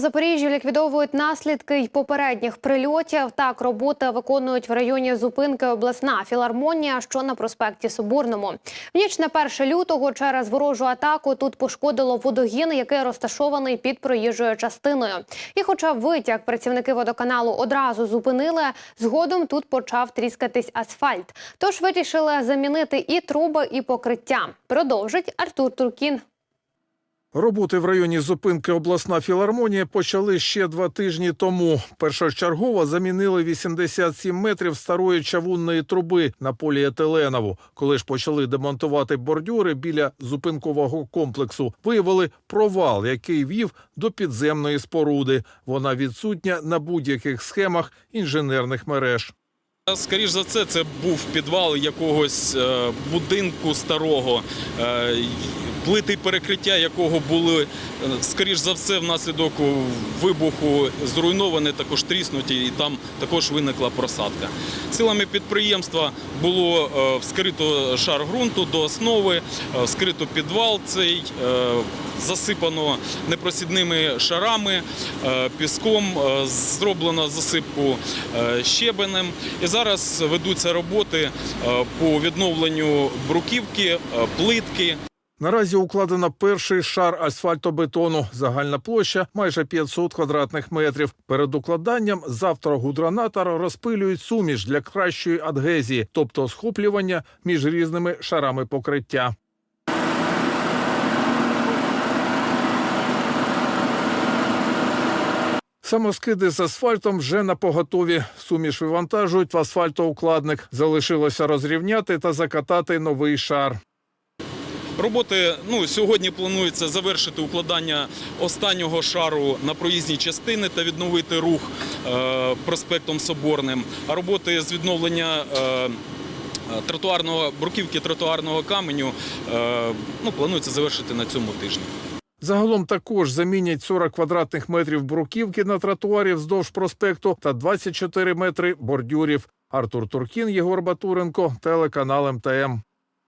Запоріжжі ліквідовують наслідки й попередніх прильотів. Так, роботи виконують в районі зупинки обласна філармонія, що на проспекті Соборному. В ніч на 1 лютого через ворожу атаку тут пошкодило водогін, який розташований під проїжджою частиною. І, хоча витяг працівники водоканалу одразу зупинили, згодом тут почав тріскатись асфальт. Тож вирішили замінити і труби, і покриття. Продовжить Артур Туркін. Роботи в районі зупинки обласна філармонія почали ще два тижні тому. Першочергово замінили 87 метрів старої чавунної труби на поліетиленову. Коли ж почали демонтувати бордюри біля зупинкового комплексу, виявили провал, який вів до підземної споруди. Вона відсутня на будь-яких схемах інженерних мереж. Скоріш за все, це був підвал якогось е, будинку старого, е, плити перекриття якого були, е, скоріш за все, внаслідок вибуху зруйновані, також тріснуті, і там також виникла просадка. Силами підприємства було е, вскрито шар ґрунту до основи, е, вскрито підвал цей, засипано непросідними шарами, піском, зроблено засипку щебенем. І зараз ведуться роботи по відновленню бруківки, плитки. Наразі укладено перший шар асфальтобетону. Загальна площа майже 500 квадратних метрів. Перед укладанням завтра гудронатор розпилюють суміш для кращої адгезії, тобто схоплювання між різними шарами покриття. Самоскиди з асфальтом вже на поготові. Суміш вивантажують в асфальтоукладник. Залишилося розрівняти та закатати новий шар. Роботи ну, сьогодні планується завершити укладання останнього шару на проїзній частини та відновити рух е, проспектом Соборним. А роботи з відновлення е, тротуарного бруківки тротуарного каменю е, ну, планується завершити на цьому тижні. Загалом також замінять 40 квадратних метрів бруківки на тротуарі вздовж проспекту та 24 метри бордюрів. Артур Туркін, Єгор Батуренко, телеканал МТМ.